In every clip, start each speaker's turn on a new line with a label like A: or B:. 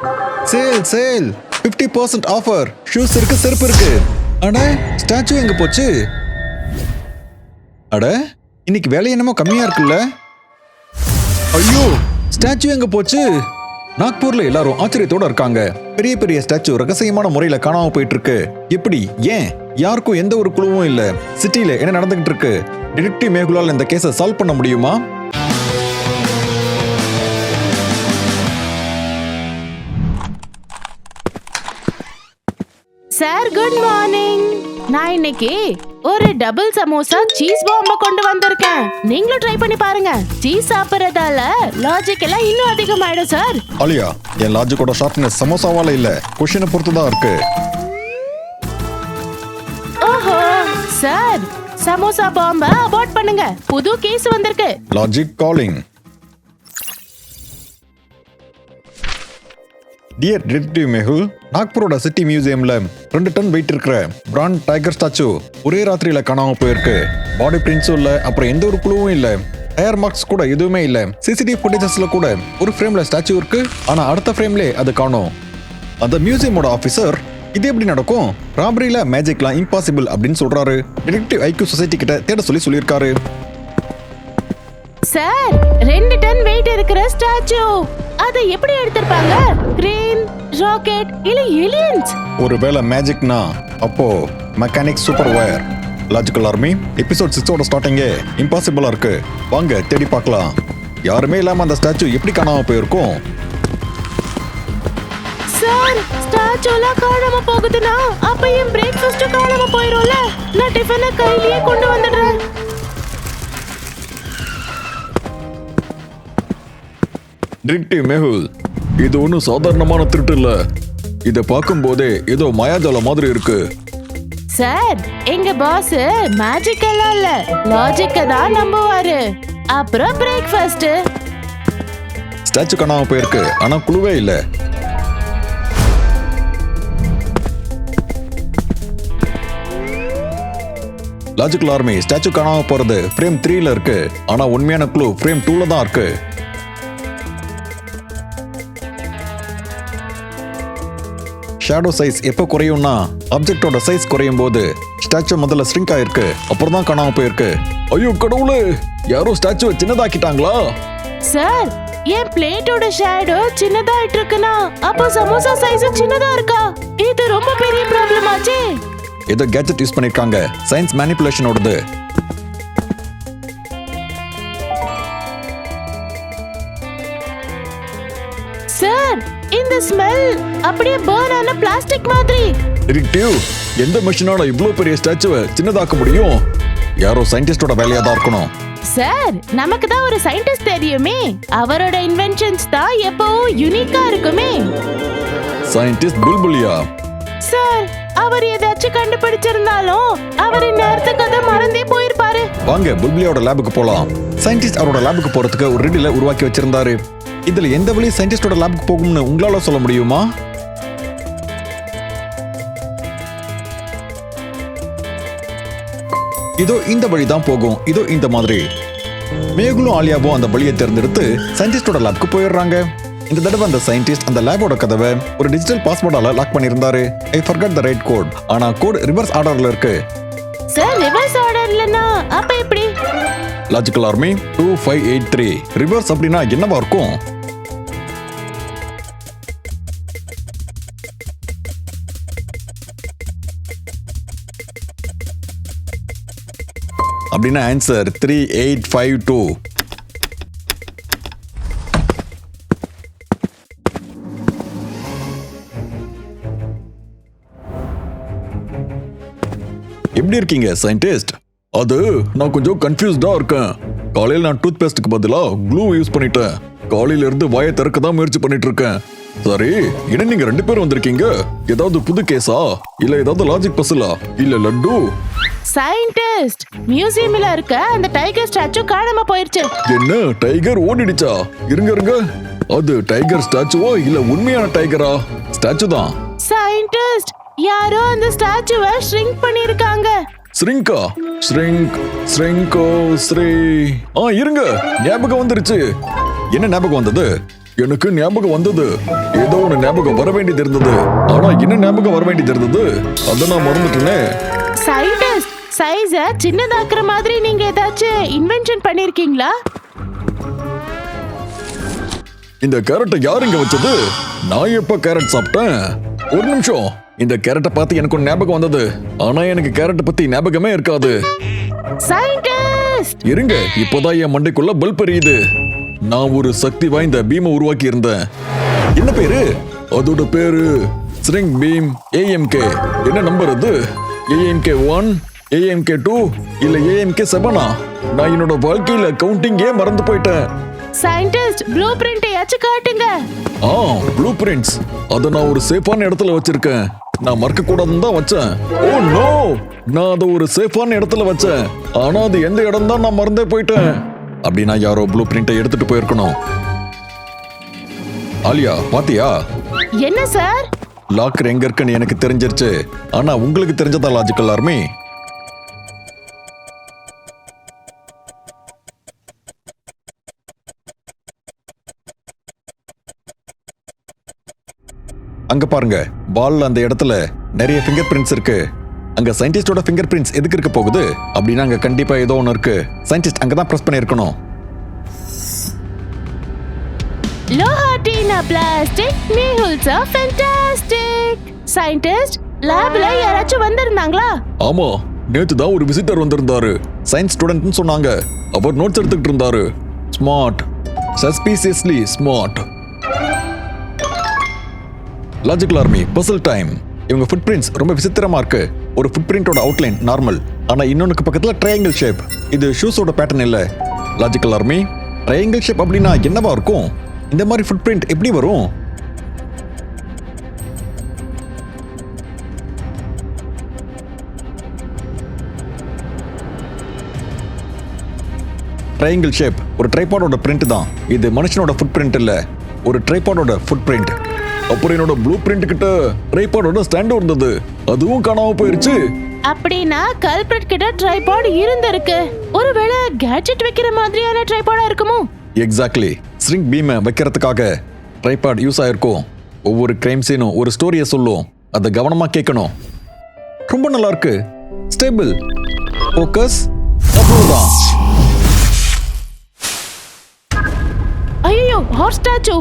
A: Sale sale 50% percent offer shoes இருக்கு செருப்பு இருக்கு. அட ஸ்டாச்சு எங்க போச்சு? அட இன்னைக்கு வேலை என்னமோ கம்மியா இருக்குல்ல? ஐயோ ஸ்டாச்சு எங்க போச்சு? நாக்பூர்ல எல்லாரும் ஆச்சரியத்தோட இருக்காங்க. பெரிய பெரிய ஸ்டாச்சு ரகசியமான முறையில காணாம போயிட்டு இருக்கு எப்படி ஏன்? யாருக்கும் எந்த ஒரு குழுவும் இல்ல. சிட்டில என்ன நடந்துகிட்டு இருக்கு டிடெக்டிவ் மேகுலால் இந்த கேஸை சால்வ் பண்ண முடியுமா?
B: சார் குட் மார்னிங் நான் இன்னைக்கு ஒரு டபுள் சமோசா சீஸ் பாம்ப கொண்டு வந்திருக்கேன். நீங்களும் ட்ரை பண்ணி பாருங்க. சீஸ் சாப்பிடுறதால லாஜிக் எல்லாம் இன்னும் அதிகமாயிடும் சார்
A: அலியா என் லாஜிக்கோட ஷார்ப்னஸ் சமோசாவால இல்ல. கொஷினை பொறுத்து தான் இருக்கு.
B: ஓஹோ சார் சமோசா பாம்ப அபார்ட் பண்ணுங்க. புது கேஸ் வந்திருக்கு.
A: Logic calling dear detective Mehul நாக்பூரோட city மியூசியம்ல ரெண்டு டன் வெயிட் இருக்கிற பிராண்ட் டைகர் ஸ்டாச்சு ஒரே ராத்திரியில காணாம போயிருக்கு. பாடி பிரிண்ட்ஸும் இல்ல அப்புறம் எந்த ஒரு குழுவும் இல்ல. டயர் மார்க்ஸ் கூட எதுவுமே இல்ல. சிசிடிவி ஃபுட்டேஜஸ்ல கூட ஒரு ஃப்ரேம்ல ஸ்டாச்சு இருக்கு. ஆனா அடுத்த ஃப்ரேம்லேயே அது காணும். அந்த மியூசியமோட ஆபீசர் இது எப்படி நடக்கும்? ராபரியில மேஜிக்லாம் இம்பாசிபிள் அப்படின்னு சொல்றாரு. டிடெக்டிவ் ஐக்யூ சொசைட்டி கிட்ட தேட சொல்லி சொல்லியிருக்காரு.
B: சார் ரெண்டு டன் வெயிட் இருக்கிற ஸ்டாச்சு அதை எப்படி எடுத்திருப்பாங்க? கிரேன் ராக்கெட் இல்ல எலியன்ஸ்
A: ஒருவேளை மேஜிக்னா அப்போ mechanic super wire logical army episode சிக்ஸோட ஸ்டார்டிங்கே இம்பாசிபிளா இருக்கு. வாங்க தேடி பார்க்கலாம். யாருமே இல்லாம அந்த ஸ்டாச்சு எப்படி காணாம போயிருக்கும்?
B: சார் ஸ்டாச்சுலாம் காணாம போகுதுன்னா அப்ப என் பிரேக்ஃபாஸ்ட் காணாம போயிரும்ல. நான் டிஃபனை கையிலேயே கொண்டு வந்துடுறேன்.
A: டிடெக்டிவ் மெஹுல் இது ஒன்றும் சாதாரணமான திருட்டு இல்ல. இதை பார்க்கும்போதே ஏதோ மாயாஜால மாதிரி இருக்கு.
B: சார் எங்க பாஸ் மேஜிக் எல்லாம் இல்ல. லாஜிக்க தான் நம்புவாரு. அப்புறம் பிரேக்ஃபாஸ்ட்
A: ஸ்டாச்சு காணாம போயிருக்கு. ஆனா குழுவே இல்ல. லாஜிக்கல் ஆர்மி ஸ்டாச்சு காணாம போறது ஃப்ரேம் த்ரீல இருக்கு. ஆனா உண்மையான குழு ஃப்ரேம் டூல தான் இருக்கு. ஷேடோ சைஸ் எப்போ குறையும்னா ஆப்ஜெக்டோட சைஸ் குறையும் போது ஸ்டாச்சு முதல்ல ஸ்ட்ரிங்க் ஆயிருக்கு. அப்புறம் தான் காணாம போயிருக்கு. ஐயோ கடவுளே! யாரோ ஸ்டாச்சுவை சின்னதாக்கிட்டாங்களா?
B: சார் என் பிளேட்டோட ஷேடோ சின்னதாயிட்டு இருக்குன்னா அப்போ சமோசா சைஸ் சின்னதா இருக்கா? இது ரொம்ப பெரிய ப்ராப்ளம் ஆச்சே.
A: ஏதோ கேஜெட் யூஸ் பண்ணிருக்காங்க. சயின்ஸ் மேனிப்புலேஷனோடது
B: ஸ்மெல் அப்படியே பர்ன் ஆன பிளாஸ்டிக் மாதிரி.
A: டிடெக்டிவ் எந்த மிஷினால இவ்ளோ பெரிய ஸ்டாச்சுவை சின்னதாக்க முடியும்? யாரோ சயின்டிஸ்டோட வேலையா தான் இருக்கணும்.
B: சார் நமக்கு தான் ஒரு சயின்டிஸ்ட் தெரியுமே. அவரோட இன்வென்ஷன்ஸ் தான் எப்பவும் யூனிக்கா இருக்குமே.
A: சயின்டிஸ்ட் புல்புலியா?
B: சார் அவர் ஏதாச்சும் கண்டுபிடிச்சிருந்தாலும் அவர் நேரத்துக்கு அதை மறந்தே போயிருப்பாரு.
A: வாங்க புல்புலியோட லேபுக்கு போலாம். சயின்டிஸ்ட் அவரோட லேபுக்கு போறதுக்கு ஒரு ரெடில உருவாக்கி வச்சிருந்தாரு. இதில் எந்த வழி சயின்டிஸ்டோட லேபுக்கு போகும்னு உங்களால் சொல்ல முடியுமா? இதோ இந்த வழி தான் போகும். இதோ இந்த மாதிரி. மேகுலும் ஆலியாவும் அந்த வழியை தேர்ந்தெடுத்து சயின்டிஸ்டோட லேப்க்கு போயிடுறாங்க. இந்த தடவை அந்த சயின்டிஸ்ட் அந்த லேபோட கதவை ஒரு டிஜிட்டல் பாஸ்வேர்டால லாக் பண்ணியிருந்தாரு. I forgot the right code ஆனா கோட் ரிவர்ஸ் ஆர்டர்ல இருக்கு.
B: சார் ரிவர்ஸ் ஆர்டர்லனா அப்ப எப்படி?
A: Logical army two five eight three reverse அப்படின்னா என்னவா இருக்கும்? அப்படின்னா answer three eight five two எப்படி இருக்கீங்க சயின்டிஸ்ட் அது நான் கொஞ்சம் கன்ஃபியூஸ்டா இருக்கேன். காலையில நான் டூத் பேஸ்டுக்கு பதிலா க்ளூ யூஸ் பண்ணிட்டேன். காலையில இருந்து வாயை திறக்க தான் முயற்சி பண்ணிட்டு இருக்கேன். சரி என்ன நீங்க ரெண்டு பேரும் வந்திருக்கீங்க? ஏதாவது புது கேஸா இல்ல ஏதாவது லாஜிக் பசலா இல்ல லட்டு?
B: சயின்டிஸ்ட் மியூசியம்ல இருக்க அந்த டைகர் ஸ்டாச்சு காணாம போயிருச்சு.
A: என்ன டைகர் ஓடிடுச்சா? இருங்க இருங்க. அது டைகர் ஸ்டாச்சுவா இல்ல உண்மையான டைகரா ஸ்டாச்சு தான்.
B: சயின்டிஸ்ட் யாரோ அந்த ஸ்டாச்சுவை ஷ்ரிங்க் பண்ணிருக்காங்க
A: ஸ்ரிங்கா. ஸ்ரிங்க் ஸ்ரிங்கோ ஸ்ரீ. ஆ இருங்க. ஞாபகம் வந்துருச்சு. என்ன ஞாபகம் வந்தது? எனக்கு ஞாபகம் வந்தது. ஏதோ ஒன்று ஞாபகம் வர வேண்டியது இருந்தது. ஆனா என்ன ஞாபகம் வர வேண்டியது இருந்தது? அதை நான் மறந்துட்டேனே.
B: சைடஸ் சைஸ சின்னதாக்குற மாதிரி நீங்க ஏதாச்சும் இன்வென்ஷன் பண்ணிருக்கீங்களா?
A: இந்த கேரட்டை யார் இங்க வச்சது? நான் எப்ப கேரட் சாப்பிட்டேன்? ஒரு நிமிஷம். இந்த கேரட்டை பார்த்து எனக்கு ஒரு ஞாபகம் வந்தது. ஆனா எனக்கு கேரட்டை பத்தி ஞாபகமே இருக்காது. இருங்க இப்போதான் என் மண்டைக்குள்ள பல்ப் எரியுது நான் ஒரு சக்தி வாய்ந்த பீமை உருவாக்கி இருந்தேன் என்ன பேரு? அதோட பேரு ஸ்ரிங் பீம் ஏஎம்கே என்ன நம்பர் அது? ஏஎம்கே ஒன் ஏஎம்கே டூ இல்ல ஏஎம்கே செவனா நான் என்னோட வாழ்க்கையில கவுண்டிங்கே மறந்து போயிட்டேன்.
B: சயின்டிஸ்ட் ப்ளூ பிரிண்டையாச்சும் காட்டுங்க.
A: ஆ ப்ளூ பிரிண்ட்ஸ் அதை நான் ஒரு சேஃபான இடத்துல வச்சிருக்கேன். நான் மறக்க கூடாதுன்னு தான் வச்சேன். ஓ நோ நான் அதை ஒரு சேஃபான இடத்துல வச்சேன். ஆனா அது எந்த இடம் தான் நான் மறந்தே போயிட்டேன். அப்படின்னா யாரோ ப்ளூ பிரிண்டை எடுத்துட்டு போயிருக்கணும். ஆலியா பாத்தியா?
B: என்ன சார்
A: லாக்கர் எங்க இருக்குன்னு எனக்கு தெரிஞ்சிருச்சு. ஆனா உங்களுக்கு தெரிஞ்சதா லாஜிக்கல் ஆர்மி அங்க பாருங்க பால்ல அந்த இடத்துல நிறைய ஃபிங்கர் பிரிண்ட்ஸ் இருக்கு. அங்க சயின்டிஸ்டோட ஃபிங்கர் பிரிண்ட்ஸ் எதுக்கு இருக்க போகுது? அப்படின்னா அங்க கண்டிப்பா ஏதோ ஒன்று இருக்கு. சயின்டிஸ்ட் அங்க தான் ப்ரெஸ் பண்ணியிருக்கணும்
B: லோஹாட்டினா பிளாஸ்டிக் மீஹுல்ஸா ஃபேண்டாஸ்டிக் சயின்டிஸ்ட் லேப்ல யாராச்சும் வந்திருந்தாங்களா?
A: ஆமா நேத்து தான் ஒரு விசிட்டர் வந்திருந்தாரு. சயின்ஸ் ஸ்டூடெண்ட்னு சொன்னாங்க. அவர் நோட்ஸ் எடுத்துக்கிட்டு இருந்தாரு. Smart suspiciously smart logical army puzzle time இவங்க ஃபுட் பிரிண்ட்ஸ் ரொம்ப விசித்திரமா இருக்கு. ஒரு ஃபுட் பிரிண்டோட அவுட்லைன் நார்மல் ஆனா இன்னொன்னுக்கு பக்கத்துல ட்ரையாங்கிள் ஷேப் இது ஷூஸோட பேட்டர்ன் இல்ல. லாஜிக்கல் ஆர்மி ட்ரையாங்கிள் ஷேப் அப்படின்னா என்னவா இருக்கும்? இந்த மாதிரி ஃபுட் பிரிண்ட் எப்படி வரும்? ட்ரையாங்கிள் ஷேப் ஒரு ட்ரைபாடோட பிரிண்ட் தான். இது மனுஷனோட ஃபுட் பிரிண்ட் இல்லை. ஒரு ட்ரைபாடோட ஃபுட் பிரிண்ட் அப்புறம் என்னோட ப்ளூ பிரிண்ட் கிட்ட ட்ரைபாடோட ஸ்டாண்டு இருந்தது. அதுவும் காணாம போயிருச்சு.
B: அப்படின்னா கல்பிரட் கிட்ட ட்ரைபாட் இருந்திருக்கு. ஒருவேளை கேட்ஜெட் வைக்கிற மாதிரியான ட்ரைபாடா இருக்குமோ?
A: எக்ஸாக்ட்லி ஸ்ட்ரிங் பீமை வைக்கிறதுக்காக ட்ரைபாட் யூஸ் ஆயிருக்கும். ஒவ்வொரு கிரைம் சீனும் ஒரு ஸ்டோரியை சொல்லும். அதை கவனமா கேட்கணும். ரொம்ப நல்லா இருக்கு ஸ்டேபிள் ஃபோக்கஸ் அவ்வளவுதான்
B: ஐயோ ஹாட் ஸ்டாச்சு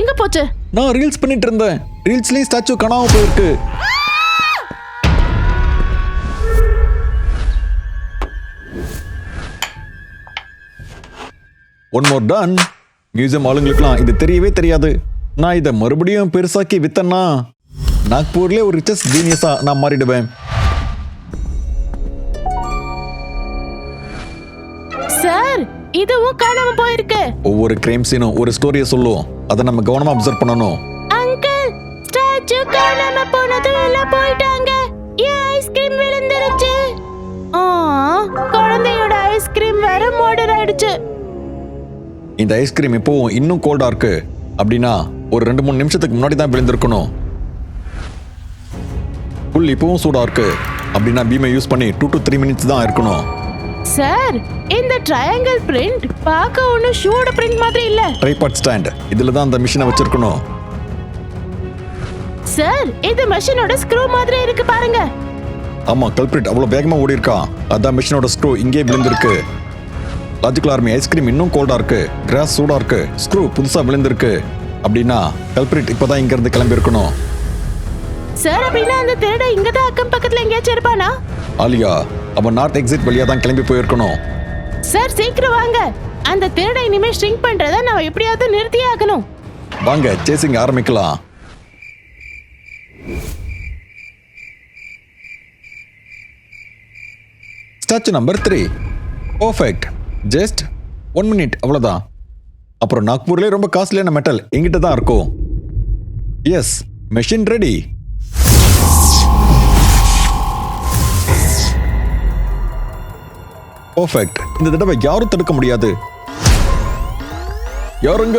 B: எங்க போச்சு?
A: நான் ரீல்ஸ் பண்ணிட்டு இருந்தேன் ரீல்ஸ்லயும் ஸ்டாச்சு காணாம போயிருக்கு. ஒன் மோர் டன் மியூசியம் ஆளுங்களுக்குலாம் இது தெரியவே தெரியாது. நான் இதை மறுபடியும் பெருசாக்கி வித்தன்னா நாக்பூர்லேயே ஒரு ரிச்சஸ் ஜீனியஸாக நான் மாறிடுவேன்.
B: இதுவும் காணாம போயிருக்கு.
A: ஒவ்வொரு கிரைம் சீனும் ஒரு ஸ்டோரியை சொல்லும் அதை நம்ம கவனமா அப்சர்வ் பண்ணணும்.
B: அங்கிள் ஸ்டாச்சு காணாம போனது எல்லாம் போயிட்டாங்க. என் ஐஸ்கிரீம் விழுந்துருச்சு? ஆ குழந்தையோட ஐஸ்கிரீம் வேற மோடர் ஆயிடுச்சு.
A: இந்த ஐஸ்கிரீம் இப்போவும் இன்னும் கோல்டா இருக்கு. அப்படின்னா ஒரு ரெண்டு மூணு நிமிஷத்துக்கு முன்னாடி தான் விழுந்திருக்கணும். புல் இப்பவும் சூடா இருக்கு. அப்படின்னா பீமை யூஸ் பண்ணி டூ டு த்ரீ மினிட்ஸ் தான் இருக்கணும்.
B: சார் இந்த ட்ரையாங்கிள் பிரிண்ட் பார்க்க ஒன்றும் ஷூட பிரிண்ட் மாதிரி இல்ல.
A: ட்ரைபாட் ஸ்டாண்ட் இதுல தான் அந்த மிஷினை வச்சிருக்கணும்.
B: சார் இது மெஷினோட ஸ்க்ரூ மாதிரி இருக்கு பாருங்க.
A: ஆமா கல்பிரிட் அவ்வளவு வேகமா ஓடி இருக்கான் அதான் மிஷினோட ஸ்க்ரூ இங்கே விழுந்திருக்கு. லாஜிக்கல் ஆர்மி ஐஸ்கிரீம் இன்னும் கோல்டா இருக்கு. கிராஸ் சூடா இருக்கு. ஸ்க்ரூ புதுசா விழுந்திருக்கு. அப்படின்னா கல்பிரிட் இப்பதான் இங்க இருந்து கிளம்பி இருக்கணும்
B: சார் அப்படின்னா அந்த திருட இங்க தான் அக்கம் பக்கத்துல எங்கேயாச்சும் இருப்பானா?
A: ஆலியா அவன் நார்த் எக்ஸிட் வழியா தான் கிளம்பி போயிருக்கணும்.
B: சார் சீக்கிரம் வாங்க. அந்த திருட இனிமே ஷ்ரிங்க் பண்றத நான் எப்படியாவது நிறுத்தியே ஆகணும்
A: வாங்க சேசிங் ஆரம்பிக்கலாம். Statue number three perfect just one minute அவ்வளோதான் அப்புறம் நாக்பூர்லேயே ரொம்ப காஸ்ட்லியான மெட்டல் எங்கிட்ட தான் இருக்கும். எஸ் மெஷின் ரெடி பர்ஃபெக்ட் இந்த தடவை யாரும் தடுக்க முடியாது. யாருங்க?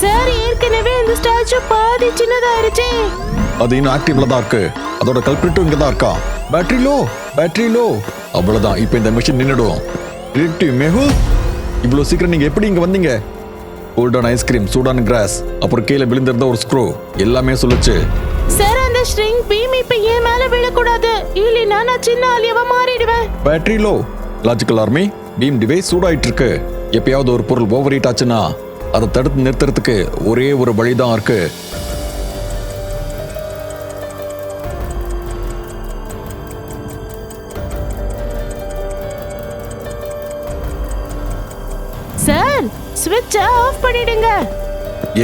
B: சார் ஏற்கனவே இந்த ஸ்டாச்சு பாதி சின்னதாயிருச்சே.
A: அது இன்னும் ஆக்டிவ்ல தான் இருக்கு. அதோட கல்பிரிட்டும் இங்க தான் இருக்கா? Battery low? Battery low? அவ்வளவுதான். இப்போ இந்த மிஷின் நின்னுடும். டிடெக்டிவ் இவ்வளோ சீக்கிரம் நீங்க எப்படி இங்க வந்தீங்க? கோல்டன் ஐஸ்கிரீம் சூடான கிராஸ் அப்புறம் கீழே விழுந்திருந்த ஒரு ஸ்க்ரூ எல்லாமே சொல்லுச்சு
B: சார் ஸ்ட்ரிங் பீம் இப்ப ஏன் மேல விழக்கூடாது? இல்லைன்னா நான் சின்ன ஆலியவா மாறிடுவேன்.
A: Battery low logical army beam device சூடாயிட்டு இருக்கு எப்பயாவது ஒரு பொருள் ஓவர் ஹீட் ஆச்சுன்னா அதை தடுத்து நிறுத்துறதுக்கு ஒரே ஒரு வழிதான் இருக்கு.
B: சார் ஸ்விட்ச ஆஃப் பண்ணிடுங்க.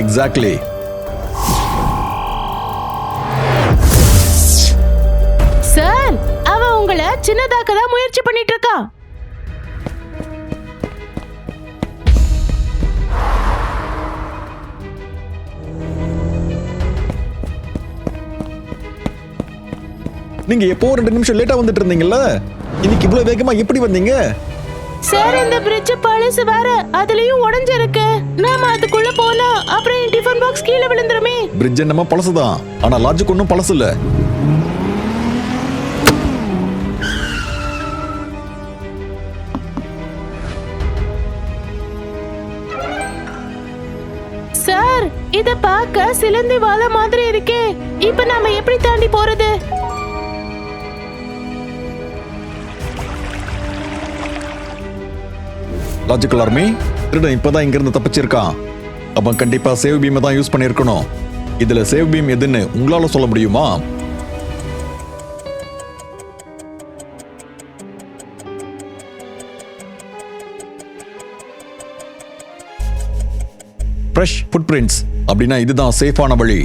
A: எக்ஸாக்ட்லி
B: சின்னதாக்க தான் முயற்சி பண்ணிட்டு இருக்கான்
A: நீங்க எப்போ ரெண்டு நிமிஷம் லேட்டா வந்துட்டு இருந்தீங்கல்ல இன்னைக்கு இவ்வளவு வேகமா எப்படி வந்தீங்க?
B: சார் இந்த பிரிட்ஜ் பழசு வேற அதுலயும் உடைஞ்சிருக்கு. நாம அதுக்குள்ள போனா அப்புறம் டிஃபன் பாக்ஸ் கீழே விழுந்துருமே.
A: பிரிட்ஜ் என்னமோ பழசுதான். ஆனா லாஜிக் ஒன்றும் பழசு இல்ல.
B: சிலந்தி வாழ மாதிரி இருக்கே. இப்ப நாம எப்படி தாண்டி போறது?
A: லாஜிக்கல் ஆர்மி திருடன் இப்பதான் இங்க இருந்து தப்பிச்சிருக்கான். அவன் கண்டிப்பா சேவ் பீமை தான் யூஸ் பண்ணியிருக்கணும். இதுல சேவ் பீம் எதுன்னு உங்களால சொல்ல முடியுமா? ஃப்ரெஷ் ஃபுட் பிரிண்ட்ஸ் அப்படின்னா இதுதான் சேஃபான வழி.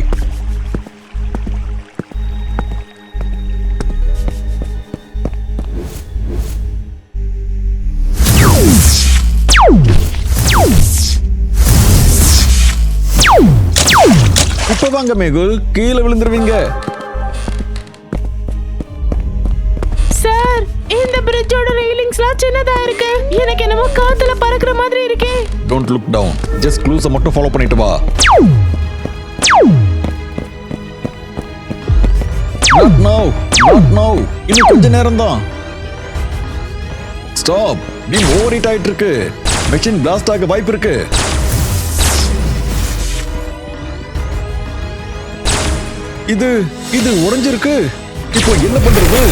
A: இப்ப வாங்க மேகுல். கீழே விழுந்துருவீங்க.
B: இந்த பிரிட்ஜோட ரெயிலிங்ஸ்லாம் சின்னதா இருக்கு. எனக்கு என்னமோ காத்துல பறக்குற மாதிரி இருக்கே.
A: டோன்ட் லுக் டவுன் ஜஸ்ட் க்ளூஸை மட்டும் ஃபாலோ பண்ணிட்டு வா. நாட் நவ் நாட் நவ் இன்னும் கொஞ்ச நேரம் தான் ஸ்டாப் பீம் ஓவர் ஹீட் ஆயிட்டு இருக்கு மெஷின் பிளாஸ்ட் ஆக வாய்ப்பு இருக்கு. இது இது உடைஞ்சிருக்கு. இப்போ என்ன பண்றது?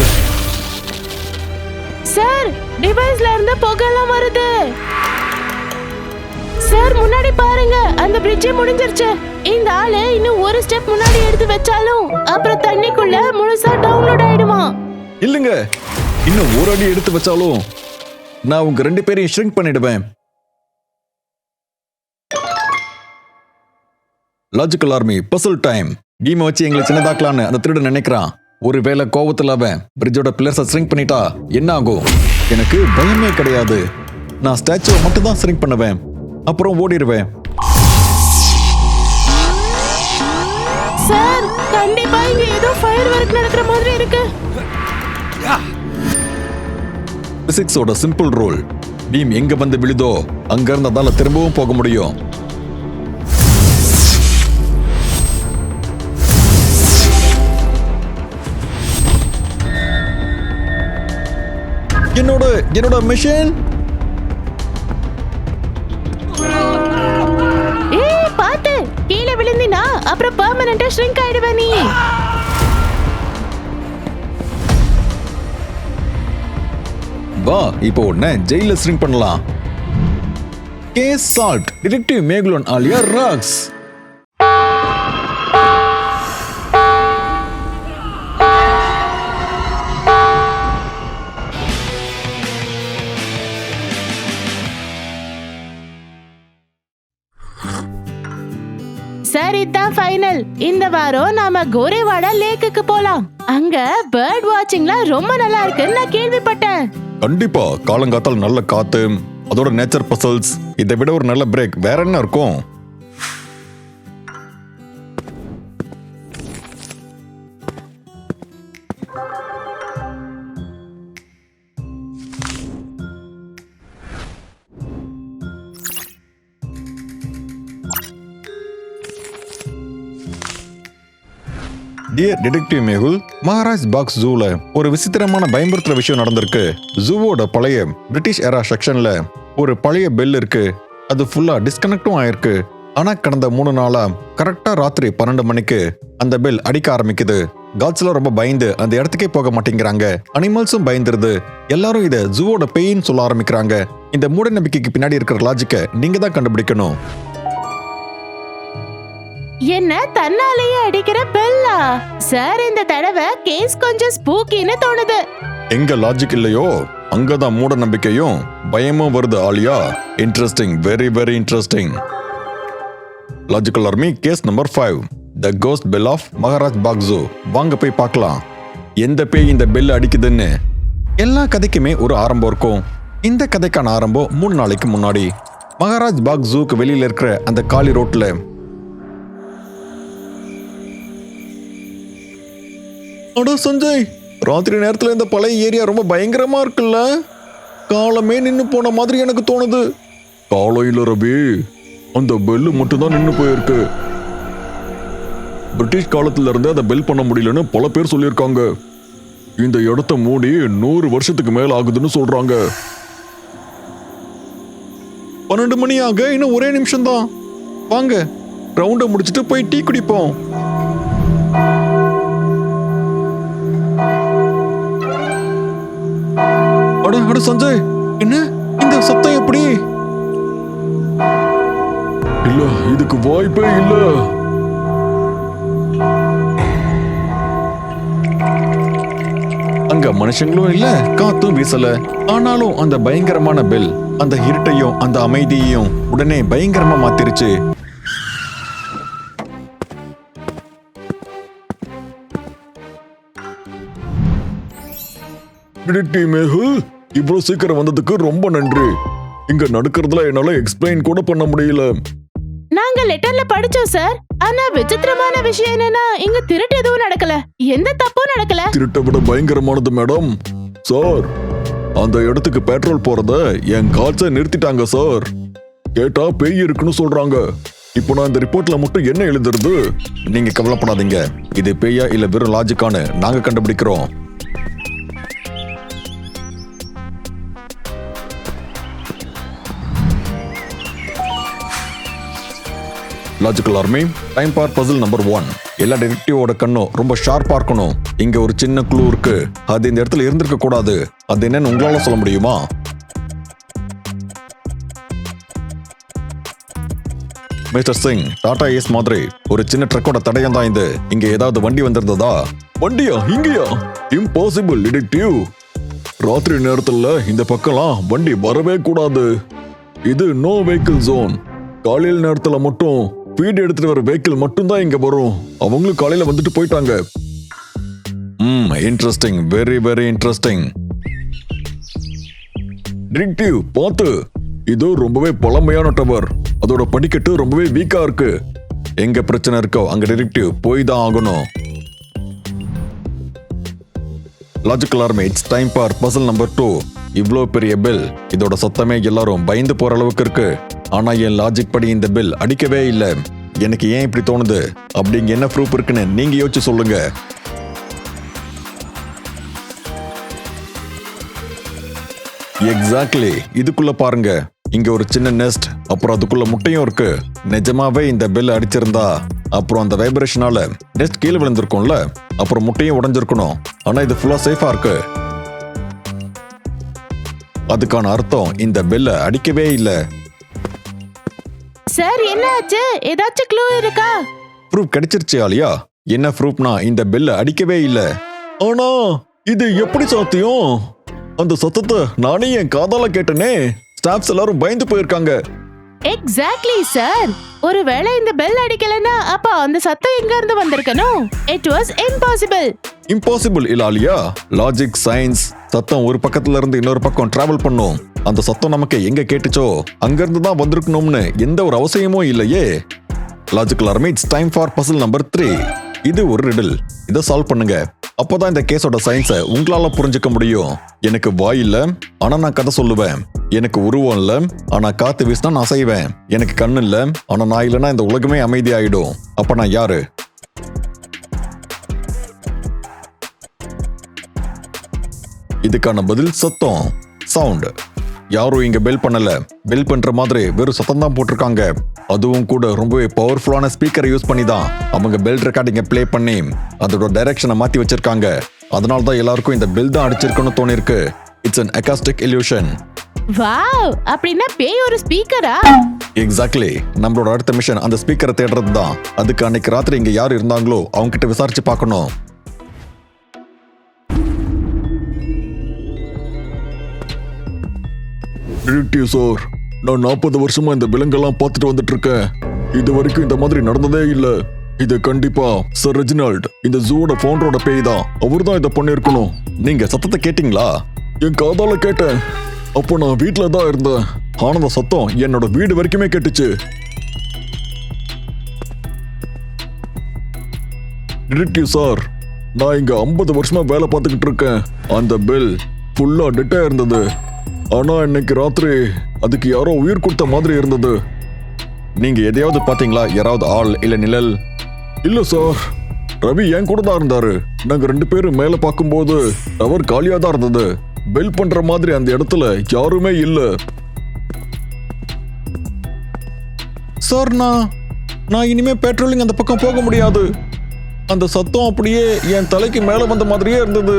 B: சார் டிவைஸ்ல இருந்து புகைலாம் வருது. சார் முன்னாடி பாருங்க அந்த பிரிட்ஜ் முடிஞ்சிருச்சு. இந்த ஆளு இன்னும் ஒரு ஸ்டெப் முன்னாடி எடுத்து வச்சாலும் அப்புறம் தண்ணிக்குள்ள முழுசா டவுன்லோட் ஆயிடுமா?
A: இல்லைங்க. இன்னும் ஒரு அடி எடுத்து வச்சாலும் நான் உங்க ரெண்டு பேரையும் ஷ்ரிங்க் பண்ணிடுவேன். லாஜிக்கல் ஆர்மி பசல் டைம் கீமை வச்சு எங்களை சின்னதாக்கலான்னு அந்த திருடன் நினைக்கிறான். ஒருவேளை கோவத்துல அவன் பிரிட்ஜோட பில்லர்ஸை ஸ்ரிங்க் பண்ணிட்டா என்ன ஆகும் எனக்கு பயமே கிடையாது. நான் ஸ்டாச்சுவை மட்டும் தான் ஸ்ரிங்க் பண்ணுவேன். அப்புறம் ஓடிடுவேன்
B: சார் கண்டிப்பா இங்க ஏதோ ஃபயர் ஒர்க் நடக்கிற மாதிரி இருக்கு.
A: பிசிக்ஸோட சிம்பிள் ரூல் பீம் எங்க வந்து விழுதோ அங்க இருந்து அதால திரும்பவும் போக முடியும். என்னோட என்னோட மிஷின்
B: ஏய் பாத்து கீழே விழுந்தினா அப்புறம் பெர்மனண்டா ஷ்ரிங்க் ஆயிடுவ நீ.
A: வா இப்போ உடனே ஜெயில ஸ்ட்ரிங் பண்ணலாம். கேஸ் சால்ட் டிடெக்டிவ் மேகுலன் ஆலியா ராக்ஸ்
B: சார் இதான் ஃபைனல் இந்த வாரம் நாம கோரேவாடா லேக்குக்கு போலாம். அங்க பேர்ட் வாட்சிங்லாம் ரொம்ப நல்லா இருக்குன்னு நான் கேள்விப்பட்டேன்.
A: கண்டிப்பா காலங்காத்தால் நல்ல காத்து அதோட நேச்சர் பசல்ஸ் இதை விட ஒரு நல்ல பிரேக் வேற என்ன இருக்கும்? டியர் டிடெக்டிவ் மேகுல் மகாராஜ் பாக்ஸ் ஜூல ஒரு விசித்திரமான பயமுறுத்துற விஷயம் நடந்திருக்கு. ஜூவோட பழைய பிரிட்டிஷ் எரா செக்ஷன்ல ஒரு பழைய பெல் இருக்கு. அது ஃபுல்லா டிஸ்கனெக்டும் ஆயிருக்கு. ஆனா கடந்த மூணு நாளா கரெக்டா ராத்திரி பன்னெண்டு மணிக்கு அந்த பெல் அடிக்க ஆரம்பிக்குது. காட்ஸ்லாம் ரொம்ப பயந்து அந்த இடத்துக்கே போக மாட்டேங்கிறாங்க. அனிமல்ஸும் பயந்துருது. எல்லாரும் இதை ஜூவோட பெயின்னு சொல்ல ஆரம்பிக்கிறாங்க. இந்த மூட நம்பிக்கைக்கு பின்னாடி இருக்கிற லாஜிக்கை நீங்க தான் கண்டுபிடிக்கணும்.
B: என்ன தன்னாலேயே அடிக்கிற பெல்லா? சார் இந்த தடவை கேஸ் கொஞ்சம் ஸ்பூக்கின்னு தோணுது.
A: எங்க லாஜிக் இல்லையோ? அங்கதான் மூட நம்பிக்கையும் பயமும் வருது Alia. Interesting very very interesting logical army case number five the ghost bell of Maharaj பாக்ஸோ வாங்க போய் பார்க்கலாம். எந்த பேய் இந்த பெல் அடிக்குதுன்னு? எல்லா கதைக்குமே ஒரு ஆரம்பம் இருக்கும். இந்த கதைக்கான ஆரம்பம் மூணு நாளைக்கு முன்னாடி. மகாராஜ் பாக் ஜூக்கு வெளியில் இருக்கிற அந்த காலி ரோட்டில் அட சஞ்சய் ராத்திரி நேரத்துல இந்த பழைய ஏரியா ரொம்ப பயங்கரமா இருக்குல்ல? காலமே நின்னு போன மாதிரி எனக்கு தோணுது. காலையில ரவி அந்த பெல்லு மட்டும் தான் நின்னு போயிருக்கு. பிரிட்டிஷ் காலத்துல இருந்து அதை பெல் பண்ண முடியலன்னு பல பேர் சொல்லியிருக்காங்க. இந்த இடத்த மூடி நூறு வருஷத்துக்கு மேல ஆகுதுன்னு சொல்றாங்க. பன்னெண்டு மணி ஆக இன்னும் ஒரே நிமிஷம் தான் வாங்க ரவுண்டை முடிச்சுட்டு போய் டீ குடிப்போம். அட சஞ்சய். என்ன? இந்த சத்தம் எப்படி? இல்ல இதுக்கு வாய்ப்பே இல்ல. அங்க மனுஷங்களும் இல்ல காத்தும் வீசல. ஆனாலும் அந்த பயங்கரமான பெல் அந்த இருட்டையும் அந்த அமைதியையும் உடனே பயங்கரமா மாத்திருச்சு. மேகுல் இவ்வளவு சீக்கிரம் வந்ததுக்கு ரொம்ப நன்றி. இங்க நடக்கிறதுல என்னால எக்ஸ்பிளைன் கூட பண்ண முடியல.
B: நாங்க லெட்டர்ல படிச்சோம் சார் ஆனா விசித்திரமான விஷயம் என்னன்னா இங்க திருட்டு எதுவும் நடக்கல. எந்த தப்பும் நடக்கல.
A: திருட்டை விட பயங்கரமானது மேடம் சார் அந்த இடத்துக்கு பெட்ரோல் போறத என் காட்சை நிறுத்திட்டாங்க சார் கேட்டா பேய் இருக்குன்னு சொல்றாங்க. இப்போ நான் இந்த ரிப்போர்ட்ல மட்டும் என்ன எழுதுறது? நீங்க கவலைப்படாதீங்க. இது பேயா இல்ல வெறும் லாஜிக்கான நாங்க கண்டுபிடிக்கிறோம். Logical army time for puzzle number one எல்லா டிடெக்டிவோட கண்ணும் ரொம்ப ஷார்ப்பா இருக்கணும். இங்க ஒரு சின்ன குழு இருக்கு. அது இந்த இடத்துல இருந்திருக்க கூடாது. அது என்னன்னு உங்களால சொல்ல முடியுமா? மிஸ்டர் சிங் டாடா ஏஸ் மாதிரி ஒரு சின்ன ட்ரக்கோட தடயம் தான் இது. இங்க ஏதாவது வண்டி வந்திருந்ததா? வண்டியா? இங்கயா? இம்பாசிபிள் டிடெக்டிவ் ராத்திரி நேரத்துல இந்த பக்கம்லாம் வண்டி வரவே கூடாது. இது நோ வெஹிக்கிள் ஜோன் காலையில் நேரத்துல மட்டும் வீடு எடுத்துட்டு வர வெஹிக்கிள் மட்டும்தான் இங்க வரும். அவங்களும் காலையில வந்துட்டு போயிட்டாங்க. ம் interesting very very interesting detective பார்த்து. இது ரொம்பவே பழமையான டவர் அதோட படிக்கட்டு ரொம்பவே வீக்கா இருக்கு. எங்க பிரச்சனை இருக்கோ அங்க டிடெக்டிவ் போய் தான் ஆகணும். Logical army it's time for puzzle number two இவ்வளோ பெரிய பெல் இதோட சத்தமே எல்லாரும் பயந்து போற அளவுக்கு இருக்கு. ஆனா என் லாஜிக் படி இந்த பெல் அடிக்கவே இல்லை. எனக்கு ஏன் இப்படி தோணுது? அப்படிங்க என்ன ப்ரூஃப் இருக்குன்னு நீங்க யோசிச்சு சொல்லுங்க. எக்ஸாக்ட்லி இதுக்குள்ள பாருங்க. இங்க ஒரு சின்ன நெஸ்ட் அப்புறம் அதுக்குள்ள முட்டையும் இருக்கு. நிஜமாவே இந்த பெல் அடிச்சிருந்தா அப்புறம் அந்த வைப்ரேஷனால நெஸ்ட் கீழே விழுந்திருக்கும்ல அப்புறம் முட்டையும் உடைஞ்சிருக்கணும். ஆனா இது ஃபுல்லா சேஃபா இருக்கு. அதுக்கான அர்த்தம் இந்த பெல்ல அடிக்கவே இல்லை.
B: சார் என்ன ஆச்சு ஏதாச்சும் க்ளூ இருக்கா?
A: ப்ரூஃப் கிடைச்சிருச்சு ஆலியா? என்ன ப்ரூஃப்னா இந்த பெல்ல அடிக்கவே இல்ல. ஆனா இது எப்படி சாத்தியம்? அந்த சத்தத்தை நானே என் காதால கேட்டனே ஸ்டாஃப்ஸ் எல்லாரும் பயந்து போயிருக்காங்க.
B: எக்ஸாக்ட்லி சார் ஒருவேளை இந்த பெல் அடிக்கலனா அப்ப அந்த சத்தம் எங்க இருந்து வந்திருக்கணும்? இட் வாஸ் இம்பாசிபிள்
A: இம்பாசிபிள் இல்ல லாஜிக் சயின்ஸ் சத்தம் ஒரு பக்கத்துல இருந்து இன்னொரு பக்கம் டிராவல் பண்ணும். அந்த சத்தம் நமக்கு எங்க கேட்டுச்சோ அங்க இருந்து தான் வந்திருக்கணும்னு எந்த ஒரு அவசியமும் இல்லையே. Logical army it's time for puzzle number three இது ஒரு ரிடில் இதை சால்வ் பண்ணுங்க. அப்போதான் இந்த கேஸோட சயின்ஸை உங்களால புரிஞ்சுக்க முடியும். எனக்கு வாய் இல்ல ஆனா நான் கதை சொல்லுவேன். எனக்கு உருவம் இல்ல ஆனா காத்து வீசினா நான் செய்வேன் எனக்கு கண்ணு இல்ல ஆனா நான் இல்லைன்னா இந்த உலகமே அமைதியாயிடும். அப்ப நான் யாரு? இதுக்கான பதில் சத்தம் சவுண்ட் யாரும் இங்க பெல் பண்ணல. பெல் பண்ற மாதிரி வெறும் சத்தம் தான் போட்டிருக்காங்க. அதுவும் கூட ரொம்பவே பவர்ஃபுல்லான ஸ்பீக்கரை யூஸ் பண்ணி தான் அவங்க பெல் ரெக்கார்டிங்கை ப்ளே பண்ணி அதோட டைரக்ஷனை மாத்தி வச்சிருக்காங்க. அதனால தான் எல்லாருக்கும் இந்த பெல் தான் அடிச்சிருக்குன்னு தோணிருக்கு it's an acoustic illusion.
B: Wow அப்படின்னா பேய் ஒரு ஸ்பீக்கரா
A: எக்ஸாக்ட்லி நம்மளோட அடுத்த மிஷன் அந்த ஸ்பீக்கரை தேடுறது தான் அதுக்கு அன்னைக்கு ராத்திரி இங்க யார் இருந்தாங்களோ அவங்க கிட்ட விசாரிச்சு பார்க்கணும். சார் நான் நாற்பது வருஷமா இந்த விலங்கெல்லாம் பார்த்துட்டு வந்துட்டு இருக்கேன் இது வரைக்கும் இந்த மாதிரி நடந்ததே இல்ல. இது கண்டிப்பா சர் ரெஜினால்ட் இந்த ஜூவோட ஃபவுண்டரோட பேய் தான். அவர் தான் இதை பண்ணிருக்கணும் நீங்க சத்தத்தை கேட்டீங்களா? என் காதால கேட்டேன். அப்போ நான் வீட்டில் தான் இருந்தேன். ஆனந்த சத்தம் என்னோட வீடு வரைக்குமே கேட்டுச்சு. டிடெக்டிவ் சார் நான் இங்க 50 வருஷமா வேலை பார்த்துக்கிட்டு இருக்கேன். அந்த பெல் ஃபுல்லா டெட்டா இருந்தது. ஆனா இன்னைக்கு ராத்திரி அதுக்கு யாரோ உயிர் கொடுத்த மாதிரி இருந்தது. நீங்க எதையாவது பாத்தீங்களா யாராவது ஆள் இல்ல நிழல்? இல்ல சார். ரவி என் கூட தான் இருந்தாரு. நாங்க ரெண்டு பேரும் மேல பார்க்கும்போது டவர் காலியா தான் இருந்தது. பெல் பண்ற மாதிரி அந்த இடத்துல யாருமே இல்ல. சார் நான் நான் இனிமே பெட்ரோலிங் அந்த பக்கம் போக முடியாது. அந்த சத்தம் அப்படியே என் தலைக்கு மேல வந்த மாதிரியே இருந்தது.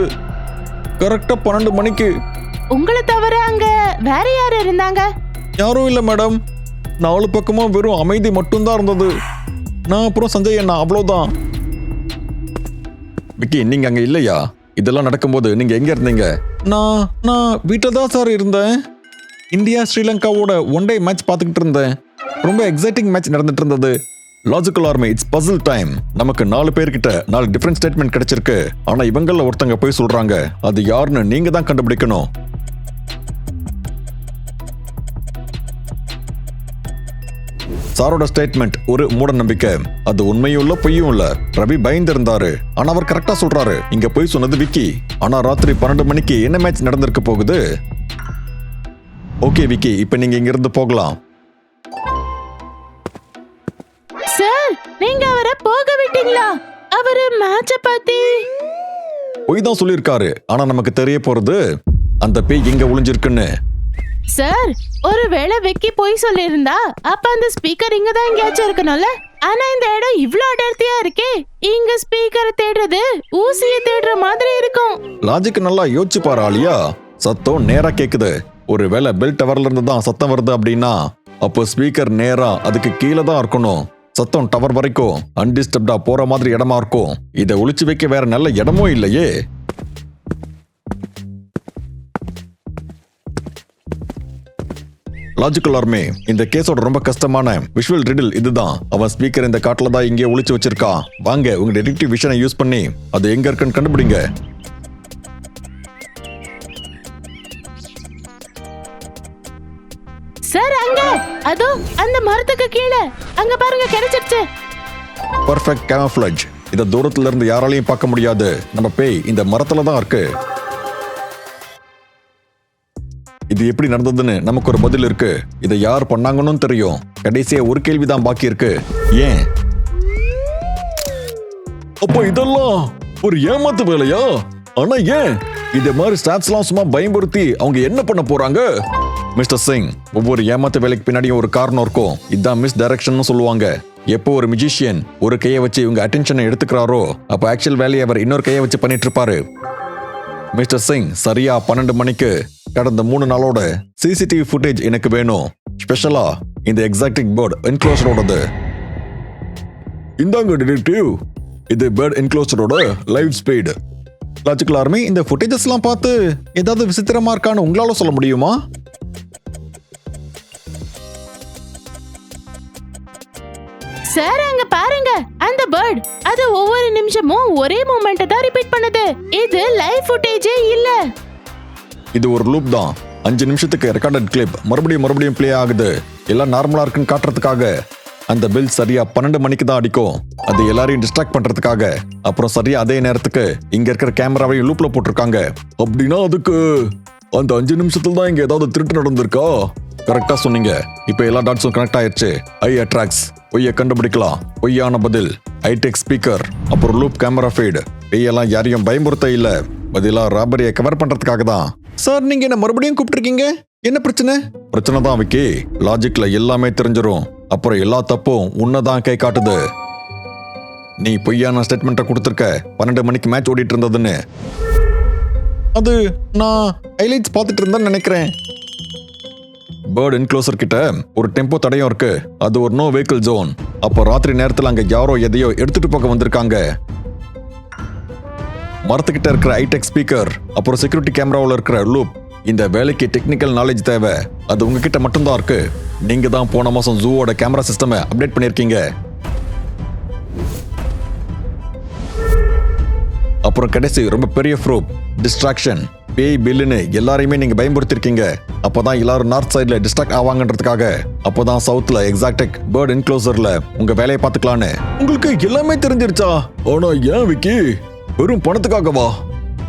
A: கரெக்டா பன்னெண்டு மணிக்கு
B: உங்களை தவிர அங்க வேற யாரு இருந்தாங்க?
A: யாரும் இல்லை மேடம். நாலு பக்கமும் வெறும் அமைதி மட்டும்தான் இருந்தது. நான் அப்புறம் சஞ்சய் அண்ணா அவ்வளோதான் விக்கி நீங்க அங்க இல்லையா? இதெல்லாம் நடக்கும்போது நீங்க எங்க இருந்தீங்க? நான் நான் வீட்டில் தான் சார் இருந்தேன். இந்தியா ஸ்ரீலங்காவோட ஒன் டே மேட்ச் பார்த்துக்கிட்டு இருந்தேன். ரொம்ப எக்ஸைட்டிங் மேட்ச் நடந்துட்டு இருந்தது. Logical army it's puzzle time நமக்கு நாலு பேர்கிட்ட நாலு டிஃப்ரெண்ட் ஸ்டேட்மெண்ட் கிடைச்சிருக்கு. ஆனா இவங்கள ஒருத்தங்க போய் சொல்றாங்க. அது யாருன்னு நீங்க தான் கண்டுபிடிக்கணும். சாரோட ஸ்டேட்மெண்ட் ஒரு மூட நம்பிக்கை அது உண்மையும் இல்ல பொய்யும் இல்ல ரவி பயந்து இருந்தாரு ஆனா அவர் கரெக்டா சொல்றாரு. இங்க போய் சொன்னது விக்கி. ஆனா ராத்திரி பன்னெண்டு மணிக்கு என்ன மேட்ச் நடந்திருக்க போகுது? ஓகே விக்கி இப்ப நீங்க இங்க இருந்து போகலாம்.
B: சார் நீங்க அவரை போக விட்டீங்களா? அவரு மேட்ச பத்தி
A: பொய் தான் சொல்லியிருக்காரு. ஆனா நமக்கு தெரிய போறது அந்த பேய் எங்க ஒளிஞ்சிருக்குன்னு.
B: சார் ஒருவேளை வெக்கி போய் சொல்லியிருந்தா அப்ப அந்த ஸ்பீக்கர் இங்க தான் எங்கேயாச்சும் இருக்கணும்ல? ஆனா இந்த இடம் இவ்ளோ அடர்த்தியா இருக்கே இங்க ஸ்பீக்கரை தேடுறது ஊசியை தேடுற மாதிரி இருக்கும்.
A: லாஜிக் நல்லா யோசிச்சு பாரு ஆலியா. சத்தம் நேரா கேக்குது. ஒருவேளை பெல் டவர்ல இருந்து தான் சத்தம் வருது அப்படின்னா அப்போ ஸ்பீக்கர் நேரா அதுக்கு கீழே தான் இருக்கணும். சத்தம் டவர் வரைக்கும். அன்டிஸ்டர்ப்டா போற மாதிரி இடமா இருக்கும். இதை ஒளிச்சு வைக்க வேற நல்ல இடமும் இல்லையே. லாஜிக்கல் ஆர்மே இந்த கேஸோட ரொம்ப கஷ்டமான விஷுவல் ரிடில் இதுதான். அவன் ஸ்பீக்கர் இந்த காட்டில் தான் இங்கே ஒழிச்சு வச்சிருக்கான். வாங்க உங்க டெடிக்டிவ் விஷனை யூஸ் பண்ணி அது எங்க இருக்குன்னு கண்டுபிடிங்க.
B: பாருங்க. அதோ அந்த மரத்துக்கு கீழே. அங்க பாருங்க கிடைச்சிருச்சு.
A: பர்ஃபெக்ட் கேமஃப்ளஜ் இதை தூரத்துல இருந்து யாராலையும் பார்க்க முடியாது. நம்ம பேய் இந்த மரத்துல தான் இருக்கு. இது எப்படி நடந்ததுன்னு நமக்கு ஒரு பதில் இருக்கு. இதை யார் பண்ணாங்கன்னு தெரியும். கடைசியா ஒரு கேள்வி தான் பாக்கி இருக்கு. ஏன்? அப்போ இதெல்லாம் ஒரு ஏமாத்து வேலையா? ஆனா ஏன்? இந்த மாதிரி ஸ்டாட்ஸ்லாம் சும்மா பயமுறுத்தி அவங்க என்ன பண்ண போறாங்க? மிஸ்டர் சிங் ஒவ்வொரு ஏமாத்து வேலைக்கு பின்னாடியும் ஒரு காரணம் இருக்கும் இதுதான் மிஸ் டைரக்ஷன் சொல்லுவாங்க. எப்போ ஒரு மியூசிஷியன் ஒரு கையை வச்சு இவங்க அட்டென்ஷனை எடுத்துக்கிறாரோ அப்போ ஆக்சுவல் வேலையை அவர் இன்னொரு கையை வச்சு பண்ணிட்டு இருப்பாரு. மிஸ்டர் சிங் சரியா பன்னெண்டு மணிக்கு கடந்த மூணு நாளோட சிசிடிவி ஃபுட்டேஜ் எனக்கு வேணும். ஸ்பெஷலா இந்த எக்ஸாக்டிக் பேர்ட் என்க்ளோசரோடது இந்தாங்க டிடெக்டிவ் இது பேர்ட் என்க்ளோசரோட லைவ் ஸ்பீடு லாஜிக்கல் ஆர்மி இந்த ஃபுட்டேஜஸ்லாம் பார்த்து ஏதாவது விசித்திரமா இருக்கான்னு உங்களால சொல்ல முடியுமா?
B: சார் அங்க பாருங்க. அந்த பேர்ட் அது ஒவ்வொரு நிமிஷமும் ஒரே மூமெண்ட்டை தான் ரிப்பீட் பண்ணுது. இது லைவ் ஃபுட்டேஜே இல்ல.
A: இது ஒரு லூப் தான். அஞ்சு நிமிஷத்துக்கு ரெக்கார்டட் கிளிப் மறுபடியும் மறுபடியும் ப்ளே ஆகுது. எல்லாம் நார்மலா இருக்குன்னு காட்டுறதுக்காக. அந்த பில் சரியா பன்னெண்டு மணிக்கு தான் அடிக்கும். அது எல்லாரையும் டிஸ்ட்ராக்ட் பண்றதுக்காக. அப்புறம் சரியா அதே நேரத்துக்கு இங்க இருக்கிற கேமராவையும் லூப்ல போட்டிருக்காங்க. அப்படின்னா அதுக்கு அந்த அஞ்சு நிமிஷத்துல தான் இங்க ஏதாவது திருட்டு நடந்திருக்கா? கரெக்டா சொன்னீங்க. இப்போ எல்லா டாட்ஸும் கனெக்ட் ஆயிடுச்சு ஐ அட்ராக்ஸ் பொய்யை கண்டுபிடிக்கலாம். பொய்யான பதில் ஹைடெக் ஸ்பீக்கர் அப்புறம் லூப் கேமரா ஃபீடு பெய்யெல்லாம் யாரையும் பயமுறுத்த இல்ல. பதிலா ராபரியை கவர் பண்றதுக்காக தான். சார் நீங்க என்ன மறுபடியும் கூப்பிட்டுருக்கீங்க? என்ன பிரச்சனை? பிரச்சனை தான் விக்கி. லாஜிக்ல எல்லாமே தெரிஞ்சிடும் அப்புறம் எல்லா தப்பும் உன்னதான் கை காட்டுது. நீ பொய்யான ஸ்டேட்மெண்ட்டை கொடுத்துருக்க. பன்னெண்டு மணிக்கு மேட்ச் ஓடிட்டு இருந்ததுன்னு. அது நான் ஹைலைட்ஸ் பார்த்துட்டு இருந்தேன்னு நினைக்கிறேன். பேர்ட் என்க்ளோசர் கிட்ட ஒரு டெம்போ தடையும் இருக்கு. அது ஒரு நோ வெஹிக்கிள் ஜோன் அப்போ ராத்திரி நேரத்தில் அங்கே யாரோ எதையோ எடுத்துட்டு போக வந்திருக்காங்க. மரத்துக்கிட்ட இருக்கிற ஐடெக் ஸ்பீக்கர் அப்புறம் செக்யூரிட்டி கேமராவில் இருக்கிற லூப் இந்த வேலைக்கு டெக்னிக்கல் நாலேஜ் தேவை. அது உங்ககிட்ட மட்டும்தான் இருக்கு. நீங்க தான் போன மாசம் ஜூவோட கேமரா சிஸ்டமை அப்டேட் பண்ணியிருக்கீங்க அப்புறம் கடைசி ரொம்ப பெரிய ப்ரூப் டிஸ்ட்ராக்ஷன் பேய் பில்லுன்னு எல்லாரையுமே நீங்க பயன்படுத்திருக்கீங்க அப்பதான் எல்லாரும் நார்த் சைடில் டிஸ்ட்ராக்ட் ஆவாங்கன்றதுக்காக அப்பதான் சவுத்தில் எக்ஸாக்டெக் பேர்ட் என்க்ளோசரில் உங்க வேலையை பார்த்துக்கலான்னு. உங்களுக்கு எல்லாமே தெரிஞ்சிருச்சா? ஆனா ஏன் விக்கி? வெறும் பணத்துக்காகவா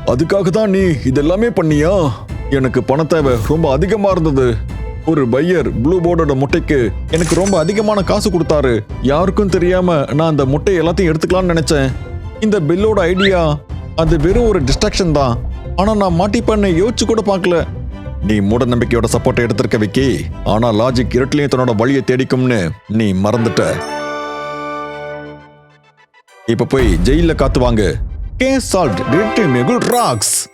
A: அதுக்காக தான் நீ இதெல்லாமே பண்ணியா? எனக்கு பண தேவை ரொம்ப அதிகமா இருந்தது. ஒரு பையர் ப்ளூ போர்டோட முட்டைக்கு எனக்கு ரொம்ப அதிகமான காசு கொடுத்தாரு. யாருக்கும் தெரியாம நான் அந்த முட்டை எல்லாத்தையும் எடுத்துக்கலாம்னு நினைச்சேன். இந்த பில்லோட ஐடியா அது வெறும் ஒரு டிஸ்ட்ராக்ஷன் தான். ஆனா நான் மாட்டிப்பேன்னு யோசிச்சு கூட பார்க்கல. நீ மூட நம்பிக்கையோட சப்போர்ட்டை எடுத்திருக்க விக்கி. ஆனா லாஜிக் இருட்டிலையும் தன்னோட வழியை தேடிக்கும்னு நீ மறந்துட்ட. இப்ப போய் ஜெயில காத்து வாங்க. Case solved detective Mehul rocks